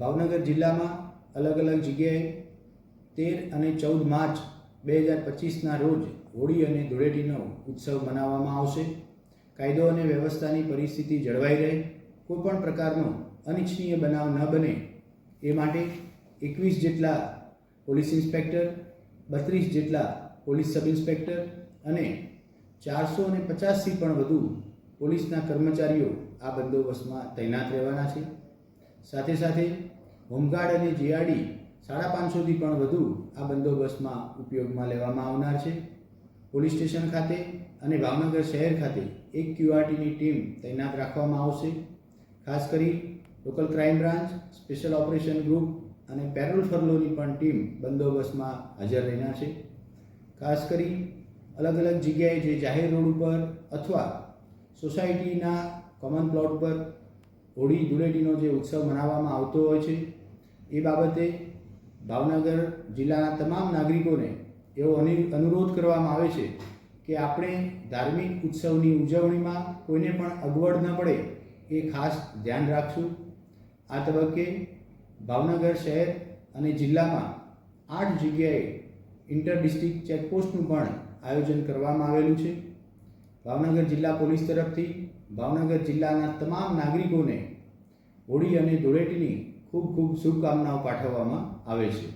ભાવનગર જિલ્લામાં અલગ અલગ જગ્યાએ તેર અને ચૌદ માર્ચ બે હજાર પચીસના રોજ હોળી અને ધૂળેટીનો ઉત્સવ મનાવવામાં આવશે. કાયદો અને વ્યવસ્થાની પરિસ્થિતિ જળવાઈ રહે. કોઈપણ પ્રકારનો અનિચ્છનીય બનાવ ન બને. એ માટે એકવીસ જેટલા પોલીસ ઇન્સ્પેક્ટર, બત્રીસ જેટલા પોલીસ સબ ઇન્સ્પેક્ટર અને ચારસો અને પચાસથી પણ વધુ પોલીસના કર્મચારીઓ આ બંદોબસ્તમાં તૈનાત રહેવાના છે. સાથે સાથે હોમગાર્ડ અને જીઆરડી સાડા પાંચસોથી પણ વધુ આ બંદોબસ્તમાં ઉપયોગમાં લેવામાં આવનાર છે. પોલીસ સ્ટેશન ખાતે અને ભાવનગર શહેર ખાતે એક ક્યુઆરટીની ટીમ તૈનાત રાખવામાં આવશે. ખાસ કરી local crime branch, special operation group અને પેરોલ ફરલોની પણ ટીમ બંદોબસ્તમાં હાજર રહેનાર છે. ખાસ કરી અલગ અલગ જગ્યાએ જે જાહેર રોડ ઉપર અથવા સોસાયટીના કોમન પ્લોટ પર હોળી ધૂળેટીનો જે ઉત્સવ મનાવવામાં આવતો હોય છે, એ બાબતે ભાવનગર જિલ્લાના તમામ નાગરિકોને એવો અનિ- અનુરોધ કરવામાં આવે છે કે આપણે ધાર્મિક ઉત્સવની ઉજવણીમાં કોઈને પણ અગવડ ન પડે એ ખાસ ધ્યાન રાખશું. આ તબક્કે ભાવનગર શહેર અને જિલ્લામાં આઠ જગ્યાએ ઇન્ટર ડિસ્ટ્રિક્ટ ચેકપોસ્ટનું પણ આયોજન કરવામાં આવેલું છે. ભાવનગર જિલ્લા પોલીસ તરફથી ભાવનગર જિલ્લાના તમામ નાગરિકોને હોળી અને ધૂળેટીની ખૂબ ખૂબ શુભકામનાઓ પાઠવવામાં આવે છે.